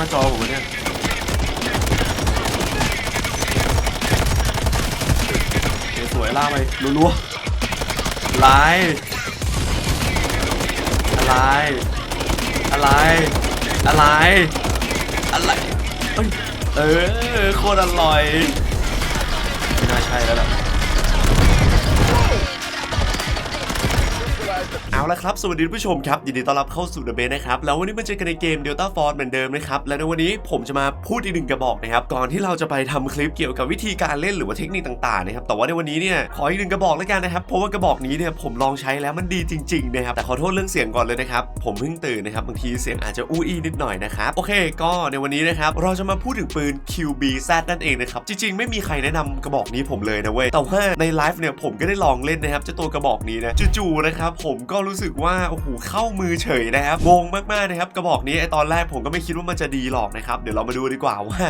น้าจอผมเนี่ยสวยล่าไปรัวๆอะไร อะไร อะไร อะไรอะไรเอ้ยเออ โคตรอร่อย ไม่น่าใช่แล้วล่ะ เอาละครับ สวัสดีผู้ชมครับ ยินดีต้อนรับเข้าสู่ The Base นะครับ แล้ววันนี้มาเจอกันในเกม Delta Force เหมือนเดิมนะครับ และในวันนี้ผมจะมาพูดอีกหนึ่งกระบอกนะครับ ก่อนที่เราจะไปทำคลิปเกี่ยวกับวิธีการเล่นหรือว่าเทคนิคต่างๆนะครับ แต่ว่าในวันนี้เนี่ย ขออีกหนึ่งกระบอกแล้วกันนะครับ เพราะว่ากระบอกนี้เนี่ยผมลองใช้แล้วมันดีจริงๆนะครับ แต่ขอโทษเรื่องเสียงก่อนเลยนะครับ ผมเพิ่งตื่นนะครับ บางทีเสียงอาจจะอู้อี้นิดหน่อยนะครับ โอเค ก็ในวันนี้นะครับ เราจะมาพูดถึงปืน QBZ นั่นเองนะครับ จริงๆ ไม่มีใครแนะนำกระบอกนี้ผมเลยนะเว้ย แต่ว่าในไลฟ์เนี่ยผมก็ได้ลองเล่นนะครับเจ้าตัวกระบอกนี้นะจู่ๆนะครับผมก็รู้สึกว่าโอ้โหเข้ามือเฉยนะครับงงมากๆนะครับกระบอกนี้ไอตอนแรกผมก็ไม่คิดว่ามันจะดีหรอกนะครับเดี๋ยวเรามาดูดีกว่าว่า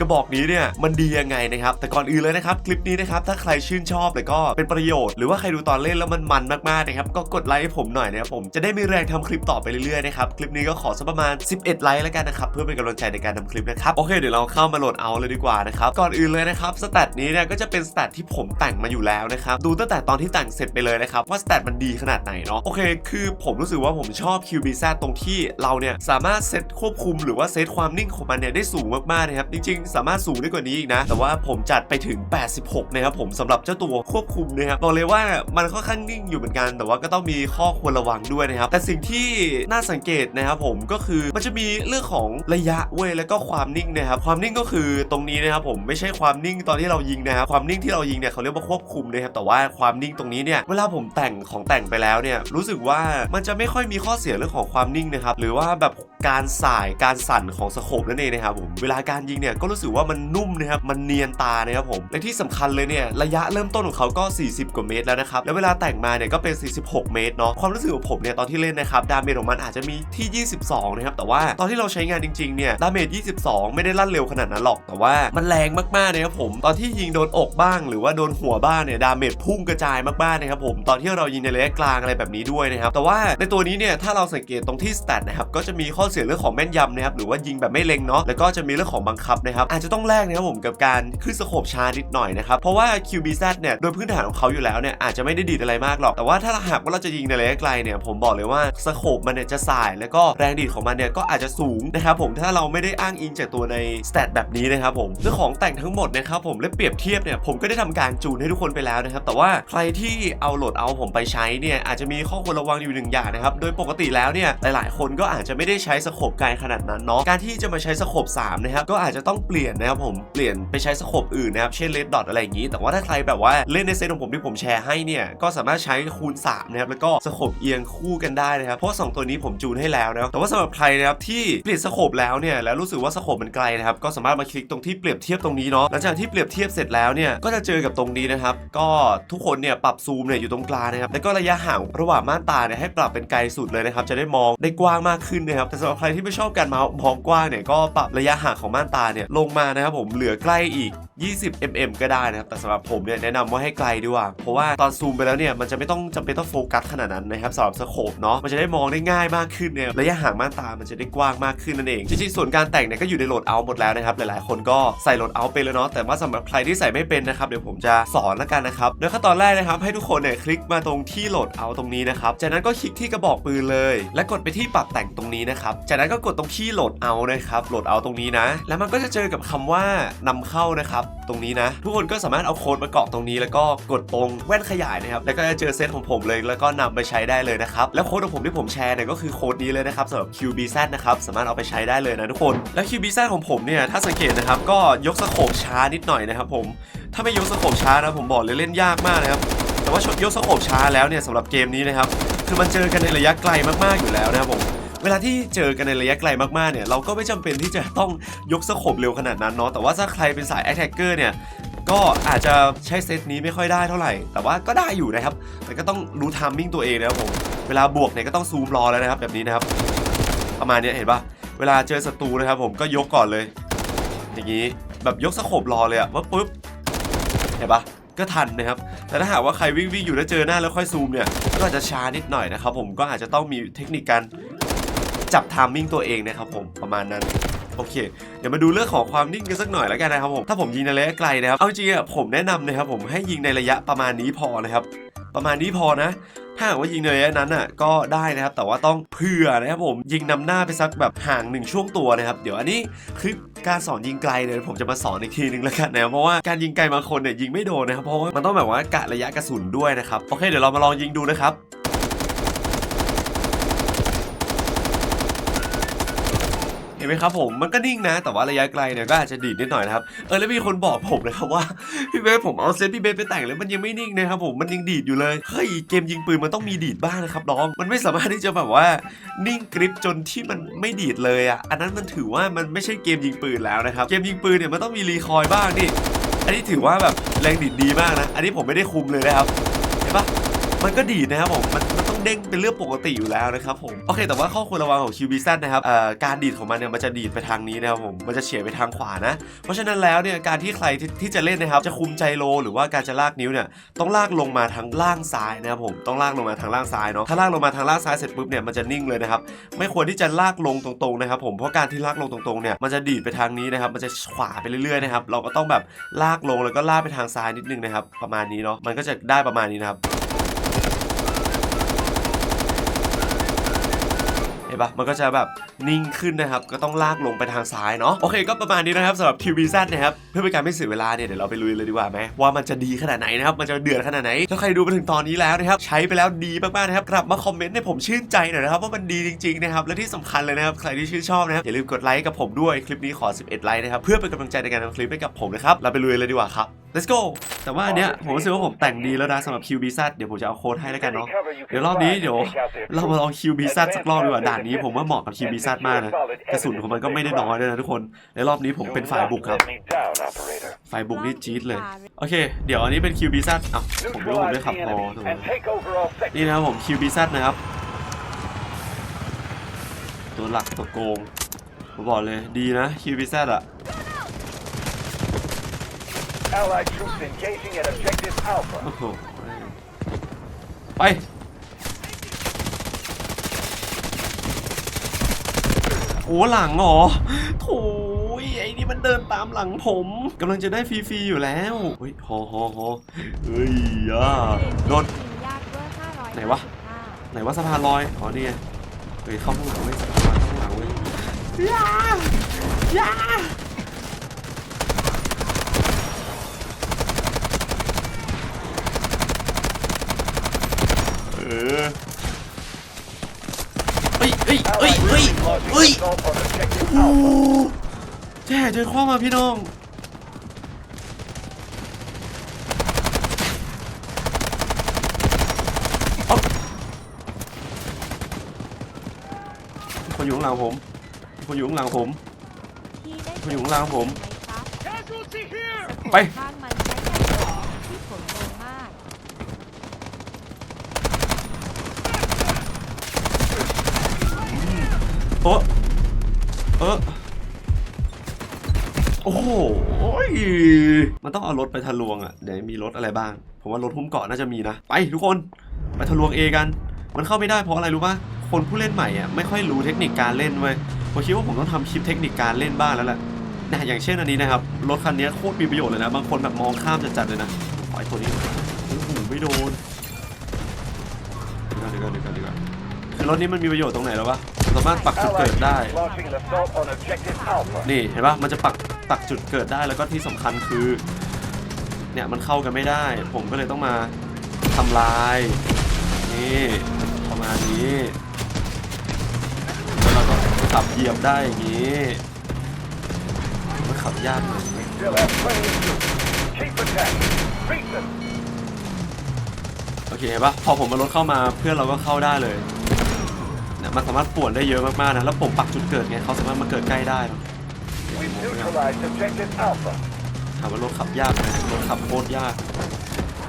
กระบอกนี้เนี่ยมันดียังไงนะครับแต่ก่อนอื่นเลยนะครับคลิปนี้นะครับถ้าใครชื่นชอบแล้วก็เป็นประโยชน์หรือว่าใครดูตอนเล่นแล้วมันมันมากๆนะครับก็กดไลค์ให้ผมหน่อยนะครับผมจะได้มีแรงทำคลิปต่อไปเรื่อยๆนะครับคลิปนี้ก็ขอสักประมาณ 11 ไลค์แล้วกันนะครับเพื่อเป็นกำลังใจในการทำคลิปนะครับโอเคเดี๋ยวเราเข้ามาโหลดเอาเลยดีกว่านะครับก่อนอื่นเลยนะครับสแตทนี้เนี่ยก็จะเป็นสแตทที่ผมแต่งมาอยู่แล้วนะครับดูตั้งแต่ตอนที่แต่งเสร็จไปเลยนะครับว่าสแตทมันดีขนาดไหนเนาะโอเคค คือผมรู้สึกว่าผมชอบ QBZ ตรงที่เราเนี่ยสามารถเซตควบคุมหรือว่าเซตความนิ่งของมันเนี่ยได้สูงมากๆนะครับ จริง ๆ สามารถสูงได้กว่านี้อีกนะ แต่ว่าผมจัดไปถึง 86 นะครับผมสำหรับเจ้าตัวควบคุมนะครับบอกเลยว่ามันค่อนข้างนิ่งอยู่เหมือนกัน แต่ว่าก็ต้องมีข้อควรระวังด้วยนะครับ แต่สิ่งที่น่าสังเกตนะครับผมก็คือมันจะมีเรื่องของระยะเว้ยแล้วก็ความนิ่งนะครับ ความนิ่งก็คือตรงนี้นะครับผมไม่ใช่ความนิ่งตอนที่เรายิงนะครับ ความนิ่งที่เรายิงเนี่ยเขาเรียกว่าควบคุมนะครับ แต่ว่าความนิ่งตรงนี้เนี่ย เวลาผมแต่งของแต่งไปแล้วเนี่ยรู้้สึกว่ามันจะไม่ค่อยมีข้อเสียเรื่องของความนิ่งนะครับหรือว่าแบบการสายการสั่นของสโคปนั่นเองนะครับผมเวลาการยิงเนี่ยก็รู้สึกว่ามันนุ่มนะครับมันเนียนตานะครับผมและที่สำคัญเลยเนี่ยระยะเริ่มต้นของเขาก็ 40 กว่าเมตรแล้วนะครับแล้วเวลาแต่งมาเนี่ยก็เป็น 46 เมตรเนาะความรู้สึกของผมเนี่ยตอนที่เล่นนะครับดาเมจของมันอาจจะมีที่ 22 นะครับแต่ว่าตอนที่เราใช้งานจริงๆเนี่ยดาเมจ 22 ไม่ได้ลั่นเร็วขนาดนั้นหรอก แต่ว่ามันแรงมากๆนะครับผมตอนที่ยิงโดนอกบ้าง หรือว่าโดนหัวบ้างเนี่ยดาเมจพุ่งกระจายมากๆนะครับผมตอนที่เรายิงในระยะกลางอะไรแบบนี้ด้วยนะครับแต่ว่าในตัวนี้เนี่ยถ้าเราสังเกตตรงที่สเตตนะครับก็จะมีข้อเสียเรื่องของแม่นยำนะครับหรือว่ายิงแบบไม่เล็งเนาะแล้วก็จะมีเรื่องของบังคับนะครับอาจจะต้องแลกนะครับผมกับการขึ้นสโคปช้านิดหน่อยนะครับเพราะว่า QBZ เนี่ยโดยพื้นฐานของเขาอยู่แล้วเนี่ยอาจจะไม่ได้ดีดอะไรมากหรอกแต่ว่าถ้าหากว่าเราจะยิงในระยะไกลเนี่ยผมบอกเลยว่าสโคปมันเนี่ยจะสาย แล้วก็แรงดีดของมันเนี่ยก็อาจจะสูงนะครับผมถ้าเราไม่ได้อ้างอิงจากตัวในสเตตแบบนี้นะครับผมเรื่องของแต่งทั้งหมดนะครับผมและเปรียบเทียบเนี่ยผมก็ได้ทำการจูนให้ทุกคนไปแล้วนะครับแต่ว่าใครที่เอาโหลดเอาผมไปใช้เนี่ยอาจจะมีข้อควรระวังอยู่หนึ่งอย่างนะครับ โดยปกติแล้วเนี่ยหลายๆ คนก็อาจจะไม่ได้ใช้สโคปไกลขนาดนั้นเนาะ การที่จะมาใช้สโคป3นะครับก็อาจจะต้องเปลี่ยนนะครับผม เปลี่ยนไปใช้สโคปอื่นนะครับ เช่นเลดดอทอะไรอย่างนี้ แต่ว่าถ้าใครแบบว่าเล่นในเซตของผมที่ผมแชร์ให้เนี่ย ก็สามารถใช้คูณ3นะครับ แล้วก็สโคปเอียงคู่กันได้นะครับ เพราะว่าสองตัวนี้ผมจูนให้แล้วนะครับ แต่ว่าสำหรับใครนะครับที่เปลี่ยนสโคปแล้วเนี่ยแล้วรู้สึกว่าสโคปมันไกลนะครับก็สามารถมาคลิกตรงที่เปรียบเทียบตรงนี้เนาะ หลังจากที่เปรียบเทียบเสร็จแล้วเนี่ยก็จะเจอกับตรงนี้นะครับก็ทุกคนเนี่ยปรับซูมเนี่ยอยู่ตรงกลางนะครับแล้วก็ระยะห่างระหว่างมานตาเนี่ยให้ปรับเป็นไกลสุดเลยนะครับจะได้มองได้กว้างมากขึ้นนะครับแต่สำหรับใครที่ไม่ชอบการมองมองกว้างเนี่ยก็ปรับระยะห่างของม่านตาเนี่ยลงมานะครับผมเหลือใกล้อีก 20 mm ก็ได้นะครับ แต่สำหรับผมเนี่ยแนะนำว่าให้ไกลดีกว่า เพราะว่าตอนซูมไปแล้วเนี่ยมันจะไม่ต้องจำเป็นต้องโฟกัสขนาดนั้นนะครับสำหรับสโคปเนาะมันจะได้มองได้ง่ายมากขึ้นเนี่ยระยะห่างม่านตามันจะได้กว้างมากขึ้นนั่นเองจริงๆส่วนการแต่งเนี่ยก็อยู่ในโหลดเอาหมดแล้วนะครับหลายๆ คนก็ใส่โหลดเอาไปแล้วเนาะแต่ว่าสำหรับใครที่ใส่ไม่เป็นนะครับเดี๋ยวผมจะสอนแล้วกันนะครับโดยขั้นตอนแรกนะครับให้ทุกคนเนี่ยคลิกมาตรงที่โหลดเอาตรงนี้นะครับจากนั้นก็คลิกที่กระบอกปืนเลย และกดไปที่ปรับแต่งตรงนี้นะครับ จากนั้นก็กดตรงที่โหลดเอานะครับ โหลดเอาตรงนี้นะ แล้วมันก็จะเจอกับคำว่านำเข้านะครับ ตรงนี้นะ ทุกคนก็สามารถเอาโค้ดมากรอกตรงนี้ แล้วก็กดตรงแว่นขยายนะครับ แล้วก็จะเจอเซตของผมเลย แล้วก็นำไปใช้ได้เลยนะครับ แล้วโค้ดของผมที่ผมแชร์เนี่ยก็คือโค้ดนี้เลยนะครับสำหรับ QBZ นะครับสามารถเอาไปใช้ได้เลยนะทุกคน แล้ว QBZ ของผมเนี่ยถ้าสังเกตนะครับก็ยกสโคปช้านิดหน่อยนะครับผมถ้าไม่ยกสโคปช้านะผมบอกเลยเล่นยากมากนะครับแต่ว่าชดยกสโคปช้าแล้วเนี่ยสำหรับเกมนี้นะครับ คือมันเจอกันในระยะไกลมากๆอยู่แล้วนะครับผมเวลาที่เจอกันในระยะไกลมากๆเนี่ยเราก็ไม่จำเป็นที่จะต้องยกสโคปเร็วขนาดนั้นเนาะแต่ว่าถ้าใครเป็นสาย attacker เนี่ยก็อาจจะใช้เซตนี้ไม่ค่อยได้เท่าไหร่ แต่ว่าก็ได้อยู่นะครับ แต่ก็ต้องรู้ทามมิ่งตัวเองนะครับผมเวลาบวกเนี่ยก็ต้องซูมรอแล้วนะครับแบบนี้นะครับ ประมาณนี้เห็นปะเวลาเจอศัตรูนะครับผมก็ยกก่อนเลย อย่างนี้แบบยกสโคปรอเลยอะว่าปุ๊บเห็นปะ ก็ทันนะครับ แต่ถ้าหากว่าใครวิ่งวิ่งอยู่แล้วเจอหน้าแล้วค่อยซูมเนี่ย ก็อาจจะช้านิดหน่อยนะครับผมก็อาจจะต้องมีเทคนิคการจับไทามมิ่งตัวเองนะครับผมประมาณนั้นโอเค เดี๋ยวมาดูเรื่องของความนิ่งกันสักหน่อยแล้วกันนะครับผม ถ้าผมยิงในระยะไกลนะครับ เอาจริงๆอะผมแนะนำนะครับผมให้ยิงในระยะประมาณนี้พอนะครับ ประมาณนี้พอนะ ถ้าหากว่ายิงในระยะนั้นอะก็ได้นะครับ แต่ว่าต้องเผื่อนะครับผมยิงนำหน้าไปสักแบบห่างหนึ่งช่วงตัวนะครับ เดี๋ยวอันนี้คลิปการสอนยิงไกลเลยผมจะมาสอนอีกทีนึงแล้วกันนะเพราะว่าการยิงไกลบางคนเนี่ยยิงไม่โดนนะครับเพราะว่ามันต้องแบบว่ากะระยะกระสุนด้วยนะครับโอเคเดี๋ยวเรามาลองยิงดูนะครับ เห็นไหมครับผมมันก็นิ่งนะ แต่ว่าระยะไกลเนี่ยก็อาจจะดีดนิดหน่อยนะครับเออแล้วมีคนบอกผมนะครับว่าพี่เบสผมเอาเซตพี่เบสไปแต่งแล้วมันยังไม่นิ่งนะครับผมมันยังดีดอยู่เลยเฮ้ยเกมยิงปืนมันต้องมีดีดบ้างนะครับน้องมันไม่สามารถที่จะแบบว่านิ่งกริปจนที่มันไม่ดีดเลยอะอันนั้นมันถือว่ามันไม่ใช่เกมยิงปืนแล้วนะครับเกมยิงปืนเนี่ยมันต้องมีรีคอยบ้างนี่อันนี้ถือว่าแบบแรงดีดดีมากนะ อันนี้ผมไม่ได้คุมเลยนะครับ เห็นปะมันก็ดีดนะครับผม มันมัน เด้งเป็นเรื่องปกติอยู่แล้วนะครับผมโอเค แต่ว่าข้อควรระวังของ QBZ นนะครับเอ่อการดีดของมันเนี่ยมันจะดีดไปทางนี้นะครับผมมันจะเฉียไปทางขวานะ เพราะฉะนั้นแล้วเนี่ยการที่ใครที่ที่จะเล่นนะครับจะคุมใจโล หรือว่าการจะลากนิ้วเนี่ยต้องลากลงมาทางล่างซ้ายนะครับผมต้องลากลงมาทางล่างซ้ายเนาะถ้าลากลงมาทางล่างซ้ายเสร็จปุ๊บเนี่ยมันจะนิ่งเลยนะครับไม่ควรที่จะลากลงตรงๆนะครับผมเพราะการที่ลากลงตรงๆเนี่ยมันจะดีดไปทางนี้นะครับมันจะขวาไปเรื่อยๆนะครับเราก็ต้องแบบลากลงแล้วก็ลากไปทางซ้ายนิดนึงนะครับประมาณนี้เนาะมันก็จะได้ประมาณนี้นะครับ ห็นปะมันก็จะแบบนิ่งขึ้นนะครับ ก็ต้องลากลงไปทางซ้ายเนาะ โอเค ก็ประมาณนี้นะครับสำหรับ QBZ นะครับ เพื่อเป็นการไม่เสียเวลาเนี่ยเดี๋ยวเราไปลุยเลยดีกว่าไหมว่ามันจะดีขนาดไหนนะครับ มันจะเดือดขนาดไหน ถ้าใครดูมาถึงตอนนี้แล้วนะครับ ใช้ไปแล้วดีมากๆนะครับ กลับมาคอมเมนต์ให้ผมชื่นใจหน่อยนะครับว่ามันดีจริงๆนะครับ และที่สำคัญเลยนะครับ ใครที่ชื่นชอบนะครับ อย่าลืมกดไลค์กับผมด้วย คลิปนี้ขอ 11 ไลค์นะครับ เพื่อเป็นกำลังใจในการทำคลิปให้กับผมนะครับ เราไปลุยเลยดีกว่าครับ let's go แต่ว่าอันเนี้ยผมรู้สึกว่าผมแต่งดีแล้วนะสำหรับ QBZ เดี๋ยวผมจะเอาโค้ดให้แล้วกันเนาะเดี๋ยวรอบนี้เดี๋ยวเรามาลอง QBZ สักรอบดีกว่าด่านนี้ผมว่าเหมาะกับ QBZ มากนะกระสุนของมันก็ไม่ได้น้อยด้วยนะทุกคนในรอบนี้ผมเป็นฝ่ายบุกครับฝ่ายบุกนี่จี๊ดเลยโอเค เดี๋ยวอันนี้เป็น QBZ อะผมรู้ว่าผมได้ขับพอถูกไหมนี่นะครับผม QBZ นะครับตัวหลักตัวโกงผมบอกเลยดีนะ QBZ อะ Allied troops engaging at objective Alpha. โอ้โหไป โอ้หลังเหรอโถยไอ้นี่มันเดินตามหลังผมกำลังจะได้ฟรีๆอยู่แล้วเฮ้ยฮอฮอฮอเฮ้ยอะโดนไหนวะ ไหนว่าสะพานลอย อ๋อนี่ไงเฮ้ยเข้าข้างหลังเว้ยสะพานลอยเข้าข้างหลังเว้ยยายา เออเฮ้ยเฮ้ยเฮ้ยเฮ้ยเฮ้ยโอ้แจ้เจอข้อมาพี่น้องเอาคนอยู่ข้างหลังผมคนอยู่ข้างหลังผมคุณอยู่ข้างหลังผม ไปข้างมันใช้แค่ของที่ผลโกงมาก โอะ เออโอ้โหมันต้องเอารถไปทะลวงอะเดี๋ยวมีรถอะไรบ้าง ผมว่ารถหุ้มเกาะน่าจะมีนะ ไปทุกคน ไปทะลวงเอกัน มันเข้าไม่ได้เพราะอะไรรู้ป่ะ คนผู้เล่นใหม่อะไม่ค่อยรู้เทคนิคการเล่นเว้ยผมคิดว่าผมต้องทำคลิปเทคนิคการเล่นบ้างแล้วแหละนะอย่างเช่นอันนี้นะครับ รถคันนี้โคตรมีประโยชน์เลยนะ บางคนแบบมองข้ามจัดๆเลยนะปล่อยตัวนี้โอ้โหไม่โดนเดี๋ยวก่อนเดี๋ยวก่อนเดี๋ยวก่อนเดี๋ยวก่อนคือรถนี้มันมีประโยชน์ตรงไหนแล้ววะ สามารถปักจุดเกิดได้ นี่เห็นปะมันจะปักปักจุดเกิดได้แล้วก็ที่สำคัญคือ เนี่ยมันเข้ากันไม่ได้ ผมก็เลยต้องมาทำลาย นี่ประมาณนี้แล้วเราก็ขับเหยียบได้อย่างนี้มันขับยากเลยโอเคเห็นปะพอผมมารถเข้ามาเพื่อนเราก็เข้าได้เลย นี่ยมันสามารถป่วนได้เยอะมากๆนะแล้วผมปักจุดเกิดไงเขาสามารถมาเกิดใกล้ได้เนอะ We've neutralized objective Alpha. ถามว่ารถขับยากไหมรถขับโคตรยาก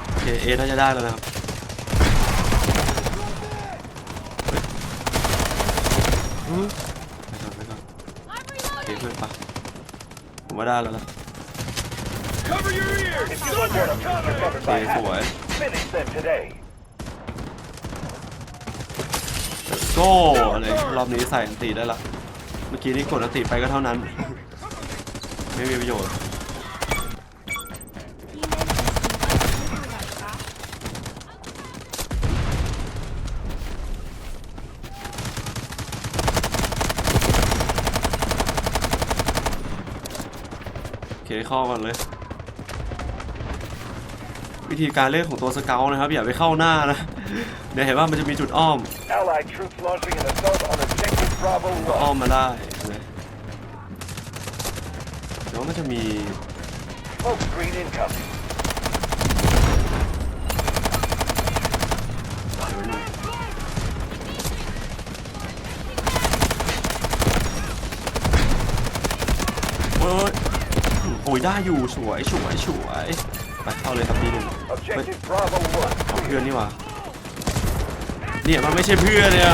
โอเคเอน่าจะได้แล้วนะครับเฮ้ยไปก่อนไปก่อนโอเคเพื่อนปะผมว่าได้แล้วนะ Cover your ears. If you want to you're covered โอเค by สวย Alpha. Finish them today. let's go อะไรรอบนี้ใส่อันตีได้ละ เมื่อกี้นี่กดอันติไปก็เท่านั้น ไม่มีประโยชน์เล่นเป็นจริงไม่ดูหน่อยครับโอเคข้ากันเลย วิธีการเล่นของตัวสเกลนะครับอย่าไปเข้าหน้านะ ดี๋ยวเห็นว่ามันจะมีจุดอ้อม Allied troops launching an assault on objective Bravo ก็อ้อ 1. มมาได้นะเดี๋ยวมันจะมี Smoke screen incoming. โอ้ยโอ้ยได้อยู่สวยสวยสวยไปเข้าเลยครับพี่หนึ่ง Objective Bravo 1. เอาเพื่อนนี่หว่า เนี่ยมันไม่ใช่เพื่อนเนี่ย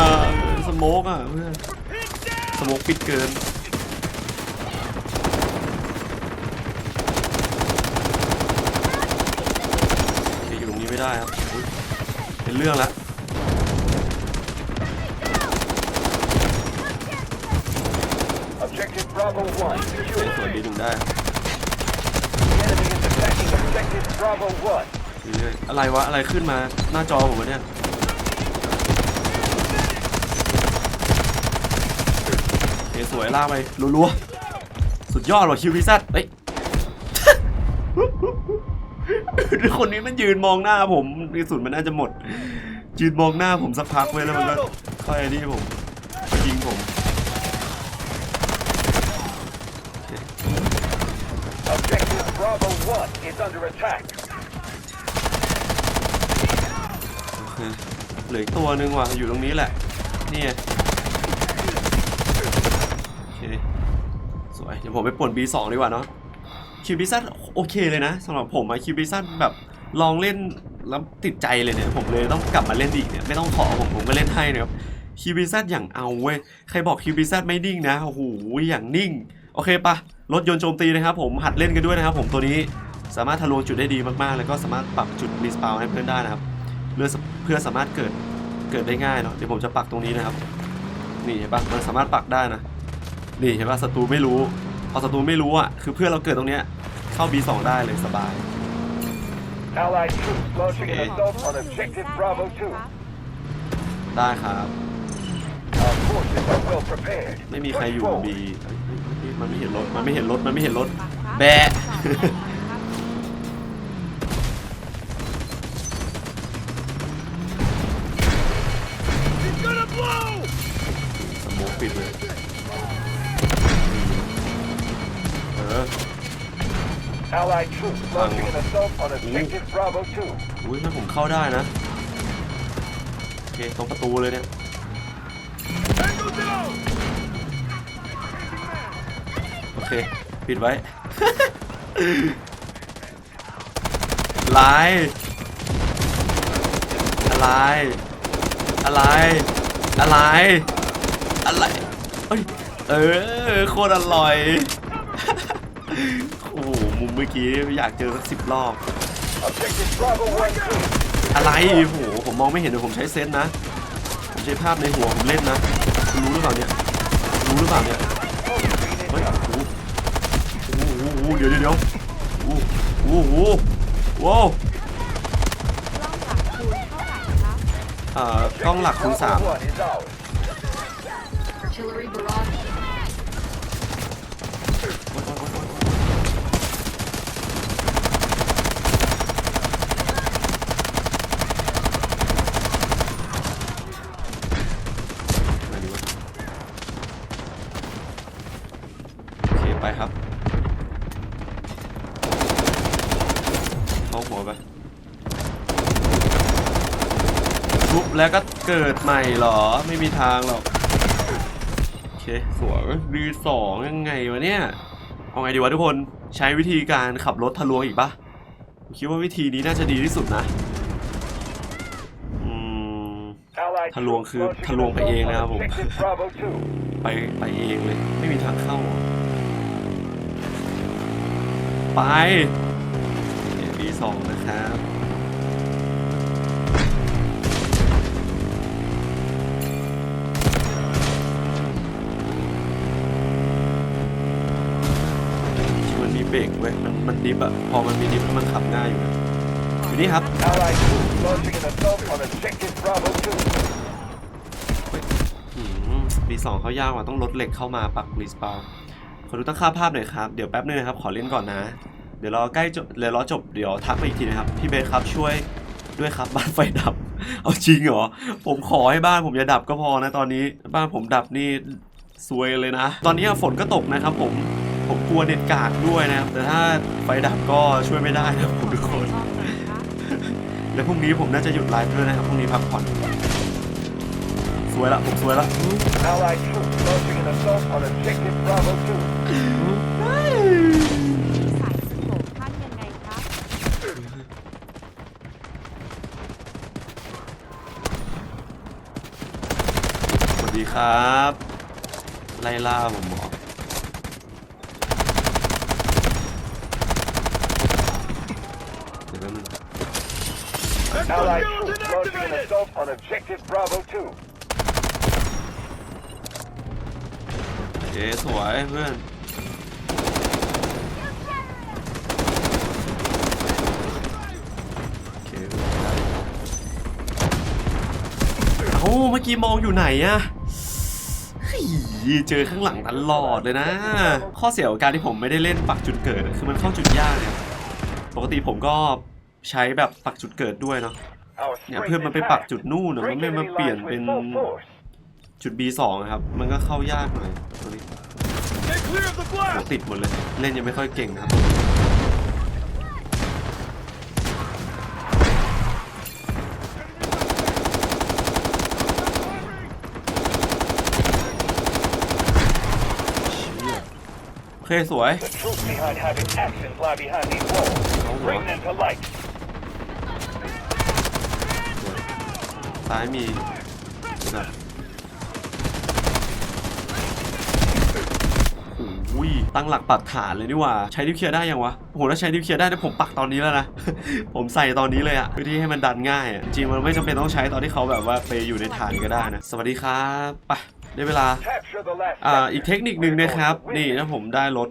สโมกอะเพื่อนสโมกปิดเกินอยู่ตรงนี้ไม่ได้ครับเป็นเรื่องละเป็นส่วนดีหนึ่งได้อะไรวะอะไรขึ้นมาหน้าจอผมเนี่ยโอเค สวยลากไปรัวๆ สุดยอดว่ะคิวพีซัดเฮ้ยคนนี้มันยืนมองหน้าผมกระสุนมันน่าจะหมด ยืนมองหน้าผมสักพักไว้แล้วมันก็ค่อยไอ้นี่ผมยิงผม Objective Bravo 1 is under attack. โอเคเหลืออีกตัวหนึ่งว่ะอยู่ตรงนี้แหละ นี่ไงโอเคสวย เดี๋ยวผมไปป่วน B2 ดีกว่าเนาะคิวบิซันโอเคเลยนะสำหรับผมอะคิวบิซันแบบลองเล่นแล้วติดใจเลยเนี่ยผมเลยต้องกลับมาเล่นอีกเนี่ยไม่ต้องขอผมผมก็เล่นให้นะครับคิวบิซันอย่างเอาเว้ยใครบอกคิวบิซันไม่นิ่งนะโอ้โหอย่างนิ่ง โอเคปะรถยนต์โจมตีนะครับผมหัดเล่นกันด้วยนะครับผมตัวนี้สามารถทะลวงจุดได้ดีมากๆ แล้วก็สามารถปรับจุดรีสปาวให้เพื่อนได้นะครับเพื่อเพื่อสามารถเกิดเกิดได้ง่ายเนาะเดี๋ยวผมจะปักตรงนี้นะครับนี่เห็นปะมันสามารถปักได้นะนี่เห็นปะศัตรูไม่รู้ พอศัตรูไม่รู้อะคือเพื่อนเราเกิดตรงเนี้ยเข้า B2 ได้เลยสบาย Allied troops launching an assault on objective Bravo 2. ได้ครับ Our forces are well prepared. ไม่มีใครอยู่ Push บี forward. มันไม่เห็นรถมันไม่เห็นรถมันไม่เห็นรถปักครับแบะ Allied troops launching an assault on objective Bravo 2. อุ้ยถ้าผมเข้าได้นะ โอเค ตรงประตูเลยเนี่ยโอเค ปิดไว้ อะไร อะไร อะไร อะไร อะไร เอ้ย เออ โคตรอร่อย โอ้โหมุมเมื่อกี้อยากเจอสักสิบรอบ Objective Bravo 1 2. อะไรโอ้โหผมมองไม่เห็นเดี๋ยวผมใช้เซนส์นะ ผมใช้ภาพในหัวผมเล่นนะคุณรู้หรือเปล่าเนี่ยรู้หรือเปล่าเนี่ย เฮ้ย โอ้โหโอ้โหโอ้โหเดี๋ยวเดี๋ยวเดี๋ยวโอ้โหโอ้โหโว้วกล้องหลักคูณเท่าไหร่ครับเอ่อกล้องหลักคูณสาม Bravo 1 is ours. Artillery barrage. โอ๊ยโอ๊ยโอ๊ยโอ๊ยโอ๊ยมาดีวะโอเค ไปครับ เข้าหัวไปทุบ แล้วก็เกิดใหม่เหรอ ไม่มีทางหรอก โอเคสวยดีสองยังไงวะเนี่ย เอาไงดีวะทุกคน ใช้วิธีการขับรถทะลวงอีกปะผมคิดว่าวิธีนี้น่าจะดีที่สุดนะอืม Allied ทะลวง troops คือ launching ทะลวง an ไปเอง assault นะครับ on ผม objective Bravo 2. ไปไปเองเลย ไม่มีทางเข้าอะไปปีสองนะครับ เบรกเว้ยมันมันดิฟอะพอมันมีดิฟแล้วมันขับง่ายอยู่นะอยู่นี่ครับ Allied troops launching an assault on objective Bravo ปีสองเขายากกว่าต้องลดเหล็กเข้ามาปักรีสปาขอดูตั้งค่าภาพหน่อยครับ เดี๋ยวแป๊บนึงนะครับ ขอเล่นก่อนนะ เดี๋ยวรอใกล้จบเดี๋ยวรอจบเดี๋ยวทักไปอีกทีนะครับ พี่เบสครับช่วยด้วยครับบ้านไฟดับ เอาจริงเหรอ ผมขอให้บ้านผมอย่าดับก็พอนะตอนนี้ บ้านผมดับนี่ซวยเลยนะ ตอนนี้ฝนก็ตกนะครับผม ผมกลัวเน็ตกากด้วยนะครับ แต่ถ้าไฟดับก็ช่วยไม่ได้นะครับผมทุกคนรอบไหนคะแล้วพรุ่งนี้ผมน่าจะหยุดไลฟ์ด้วยนะครับพรุ่งนี้พักผ่อน สวยละผมสวยละ 2. Allied troops launching an assault on objective Bravo 2. สายสโคปท่านยังไงครับ สวัสดีครับ ไล่ล่าผมบอกเดี๋ยวแป๊บนึง Allied troops launching an assault on objective Bravo 2. เจ๊สวยเพื่อน โอเคได้เอ้าเมื่อกี้มองอยู่ไหนอะเฮ้ยเจอข้างหลังตลอดเลยนะ ข้อเสียของการที่ผมไม่ได้เล่นปักจุดเกิดอะคือมันเข้าจุดยากเนี่ย ปกติผมก็ ใช้แบบปักจุดเกิดด้วยเนาะ Our เนี่ย strength เพื่อนมันไป is ปัก high. จุดนู่นอะมัน Break ไม่มา enemy เปลี่ยน lines เป็น with full force. จุด B2 อะครับ มันก็เข้ายากหน่อยตัวนี้ Get clear of the โหติดหมดเลย เล่นยังไม่ค่อยเก่งนะครับโอเคสวย The troops behind having actions ซ้ายมีนะโอ้ยตั้งหลักปักฐานเลยนี่ว่า ใช้ดิวเคลียร์ได้ยังวะโอ้โหถ้าใช้ดิวเคลียร์ได้เนี่ยผมปักตอนนี้แล้วนะ ผมใส่ตอนนี้เลยอะเพื่อที่ให้มันดันง่ายอะจริงมันไม่จำเป็นต้องใช้ตอนที่เขาแบบว่าไปอยู่ในฐานก็ได้นะ สวัสดีครับไปได้เวลาอ่าอีกเทคนิคหนึ่งนะครับ นี่ถ้าผมได้รถ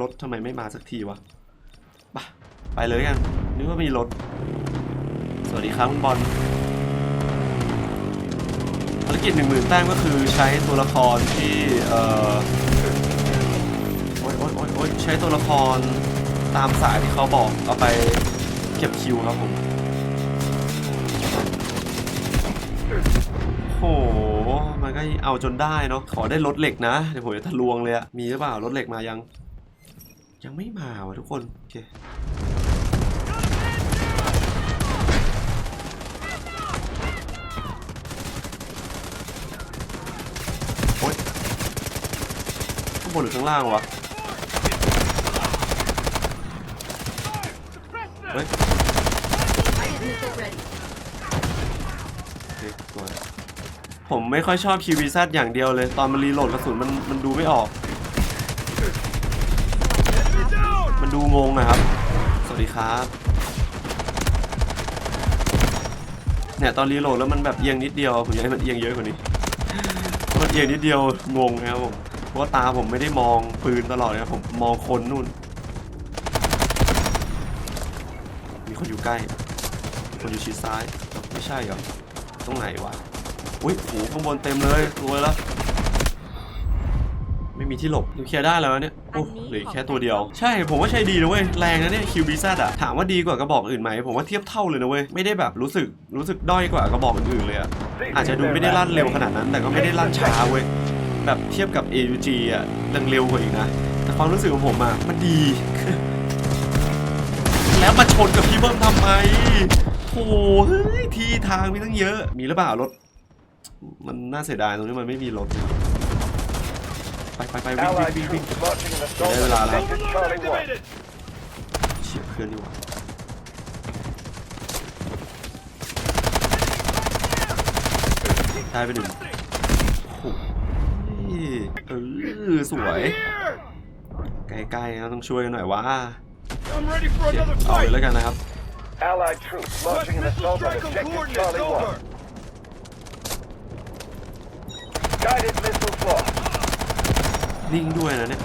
รถทำไมไม่มาสักทีวะไปไปเลยกันนึกว่ามีรถ สวัสดีครับคุณบอล ภารกิจหนึ่งหมื่นแต้มก็คือใช้ตัวละครที่เอ่อโอ๊ยโอ๊ยโอ๊ยโอ๊ยใช้ตัวละครตามสายที่เขาบอกเอาไปเก็บคิวครับผมโหมันก็เอาจนได้เนาะขอได้รถเหล็กนะเดี๋ยวผมจะทะลวงเลยอะมีหรือเปล่ารถเหล็กมายัง ยังไม่มาวะทุกคนโอเค โอ๊ยข้าง บนหรือข้างล่างวะเฮ้ย Riot missile ready. โอเคสวผมไม่ค่อยชอบคิวีซอย่างเดียวเลย ตอนมันรีโหลดกระสุนมันมันดูไม่ออก มันดูงงนะครับ สวัสดีครับเนี่ยตอนรีโหลดแล้วมันแบบเอียงนิดเดียวผมอยากให้มันเอียงเยอะกว่านี้มันเอียงนิดเดียวงงนะครับผม ราะว่าตาผมไม่ได้มองปืนตลอดนะครับผมมองคนนู่น มีคนอยู่ใกล้ คนอยู่ชิดซ้ายเอ้าไม่ใช่เหรอ ตรงไหนวะ อุ้ยโหข้างบนเต็มเลยรวยแล้ว ไม่มีที่หลบนิวเคลียร์ได้แล้วเนี่ยโอ้เหลืออกแค่ตัวเดียว ใช่ ผมว่าใช้ดีนะเว้ย แรงนะเนี่ยคิวบีซอะถามว่าดีกว่ากระบอกอื่นไหม ผมว่าเทียบเท่าเลยนะเว้ย ไม่ได้แบบรู้สึกรู้สึกด้อยกว่ากระบอกอื่นๆเลยอะอาจจะดูไม่ได้ลั่นเร็วขนาดนั้น แต่ก็ไม่ได้ลั่นช้าเว้ย แบบเทียบกับ AUG อะยังเร็วกว่าอีกนะ แต่ความรู้สึกของผมอะมันดี แล้วมาชนกับพี่เบิ้มทำไมโอ้เฮ้ยที่ทางมีตั้งเยอะ มีหรือเปล่ารถ มันน่าเสียดายตรงนี้มันไม่มีรถไปไปไปวิ่งวิ่ง Allied วิ่งวิ่ง troops launching an assault Để on là- là- objective Charlie 1. เฉียบเพื่อนดีกว่าได้ไปหนึ่งโอ้โห เออสวย ใกล้ๆนะต้องช่วยหน่อยว่าเก็บเอาเลยแล้วกันนะครับนิ่งด้วยนะเนี่ย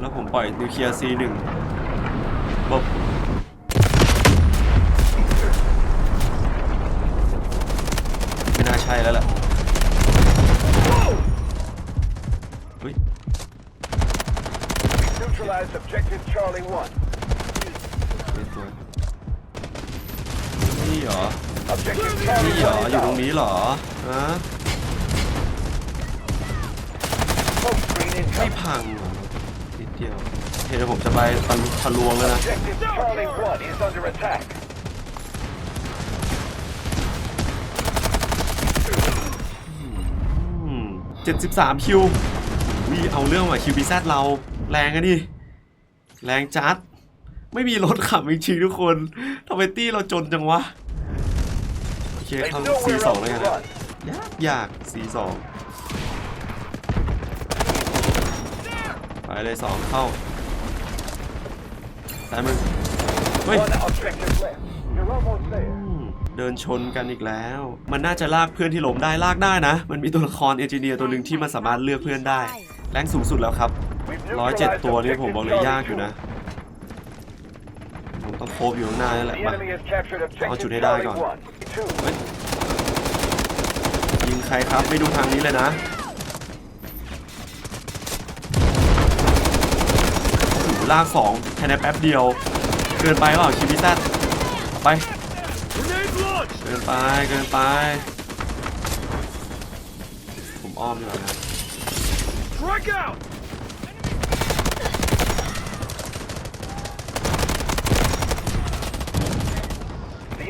แล้วผมปล่อยนิวเคลียร์ C1 Neutralized objective Charlie 1. เฮ้ยตัวนี่เหรอ Objective นี่ Charlie เหรอ 1 is อยู่ตรง out. นี้เหรอฮะ Smoke screen ไม่ incoming. พังเหรอนิดเดียวโอเคเดี๋ยวผมจะไปทะลุทะลวงแล้วนะ Objective Charlie 1 is under attack. อืม73คิววิเอาเรื่องว่ะคิวบีแซดเราแรงอะดิ แรงจัด ไม่มีรถขับจริงๆทุกคนทำไมตี้เราจนจังวะ โอเค They เข้า know we're C2 on แล้ว the กันนะ run. ยากยาก C2 ไปเลยสองเข้าซ้ายมือเฮ้ย One objective left. You're almost there. อืมเดินชนกันอีกแล้ว มันน่าจะลากเพื่อนที่ล้มได้ลากได้นะ มันมีตัวละครเอนจิเนียร์ตัวหนึ่งที่มันสามารถเลือกเพื่อนได้ แรงสูงสุดแล้วครับ We've ร้อยเจ็ดตัวนี่ผมบอกเลยยากอยู่นะผมต้องโคบอยู่ข้างหน้านี่แหละมา enemy has captured I'll shoot objective it out, Charlie go 1. Two. เฮ้ยยิงใครครับไม่ดูทางนี้เลยนะลากสองภายในแป๊บเดียว เกินไปเปล่าคิวิซัตไป เกินไปเกินไป ผมอ้อมดีกว่านะ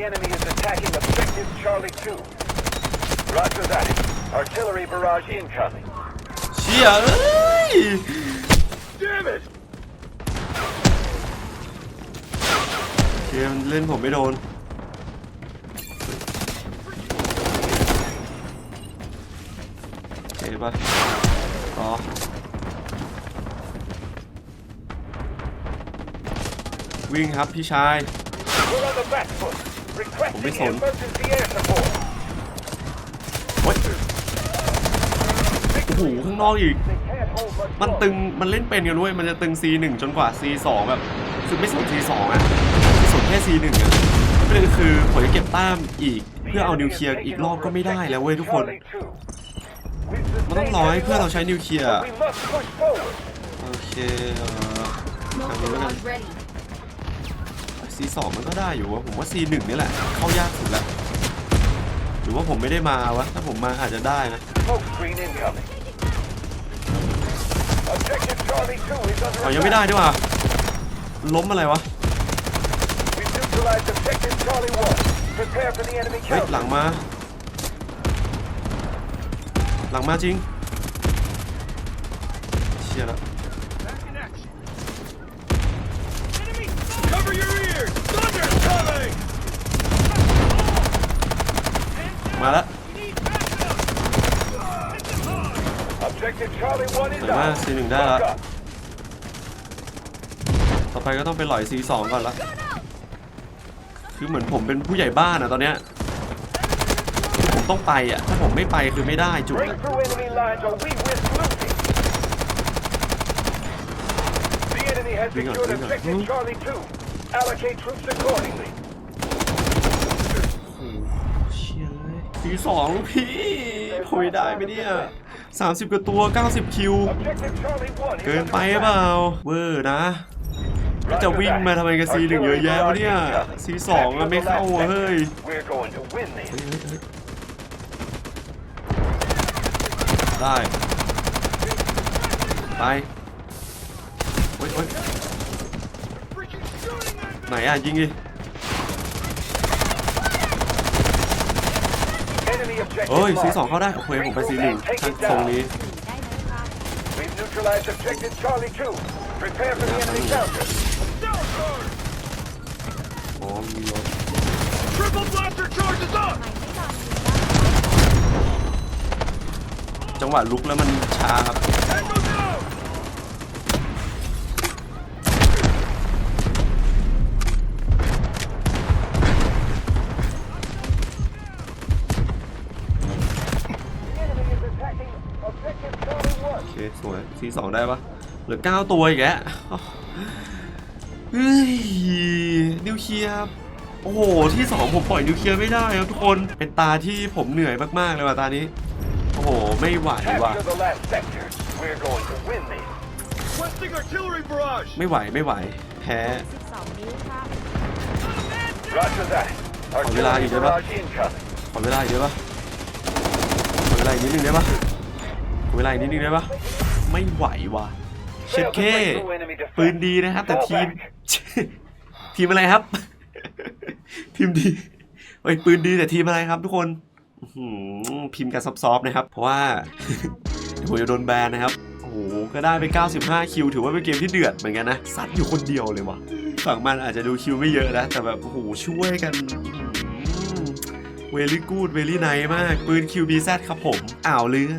The enemy is attacking objective Charlie 2. Roger that. Artillery barrage incoming. เชี่ยเอ้ย Damn it! เกมเล่นผมไม่โดนโอเคปะต่อวิ่งครับพี่ชาย We're on the back foot. Requesting Hold this on. emergency air support. โอ๊ยโอ้โหข้างนอกอีก They can't hold much มัน longer. ตึง มันเล่นเป็นกันด้วย มันจะตึง C1 จนกว่า C2 แบบคือไม่สน C2 อะสนแค่ C1 อะประเด็นคือผมจะเก็บแต้มอีก เพื่อเอานิวเคลียร์อีกรอบก็ไม่ได้แล้วเว้ยทุกคน มันต้องรอให้เพื่อนเราใช้นิวเคลียร์ We must push forward. โอเคเอ่อ Smoke Have you looked barrage ready. C2 มันก็ได้อยู่วะผมว่า C1 นี่แหละ เข้ายากสุดแล้วหรือว่าผมไม่ได้มาวะ ถ้าผมมาอาจจะได้นะ Smoke screen incoming. Objective Charlie 2 is under อ๋อ ยังไม่ได้ attack. ด้วยว่ะล้มอะไรวะ We've neutralized objective Charlie 1. Prepare for the enemy เฮ้ย หลัง counter. มา หลังมาจริง เชี่ยแล้ว มาแล้ว Objective Charlie 1 is สวยมาก out. C1 ได้ละ Lock up. ต่อไปก็ต้องไปหล่อย C2 ก่อนละคือเหมือนผมเป็นผู้ใหญ่บ้านอะตอนเนี้ยคือผมต้องไปอะถ้าผมไม่ไปคือไม่ได้จุด Break อะ through enemy lines or we risk losing. The enemy has Hang on, secured hang on. objective Hmm? Charlie 2. Allocate troops accordingly. เชี่ยเลย สีสองพี่คุยได้ไหมเนี่ยสามสิบกว่าตัวเก้าสิบคิว เกินไปเปล่า เวอร์นะก็จะวิ่งมาทำไมกับซีหนึ่งเยอะแยะวะเนี่ยซีสองไม่เข้าเฮ้ยได้ไปไหนอะยิงดิ Enemy objective เอ้ย marked. ซีสองเข้าได้ โอเค ผมไป C1 Take ทาง it ตรง down. นี้ ได้ไหมครับ We've neutralized objective Charlie 2. Prepare for the enemy counter. อ๋อมีรถ Triple blaster charges up! ทำไมไม่นอนอยู่บ้านจังหวะลุกแล้วมันช้าครับ Tango down! โอเคสวย C2 ได้ปะเหลือ9ตัวอีกแล้วเฮ้ยนิวเคลียร์โอ้โห ที่2ผมปล่อยนิวเคลียร์ไม่ได้ครับทุกคน เป็นตาที่ผมเหนื่อยมาก ๆ เลยว่ะตานี้ โอ้โห ไม่ไหวว่ะ Capture the last sector. We're going to win these. Requesting artillery barrage! ไม่ไหวไม่ไหว แพ้12นิ้วครับ Roger that. Artillery Artillery diba? barrage incoming. ขอเวลาอีกได้ปะขอเวลาอีกนิดนึงได้ปะขอเวลาอีกนิดนึงได้ปะ ไม่ไหวว่ะเช็ด Failed to เค break through enemy ปืน defense. ดีนะครับ แต่ Fall ทีม back. ทีมอะไรครับ ทีมดีเฮ้ยปืนดีแต่ทีมอะไรครับทุกคนอื้อหือพิมพ์กันซอฟๆนะครับ เพราะว่าผมจะโดนแบนนะครับโอ้โหก็ได้ไป 95 คิว ถือว่าเป็นเกมที่เดือดเหมือนกันนะซัดอยู่คนเดียวเลยว่ะฝั่งมันอาจจะดูคิวไม่เยอะนะแต่แบบโอ้โหช่วยกันเวลี่กูดเวลี่ไนมาก ปืน QBZ ครับผม อ่าวเรือ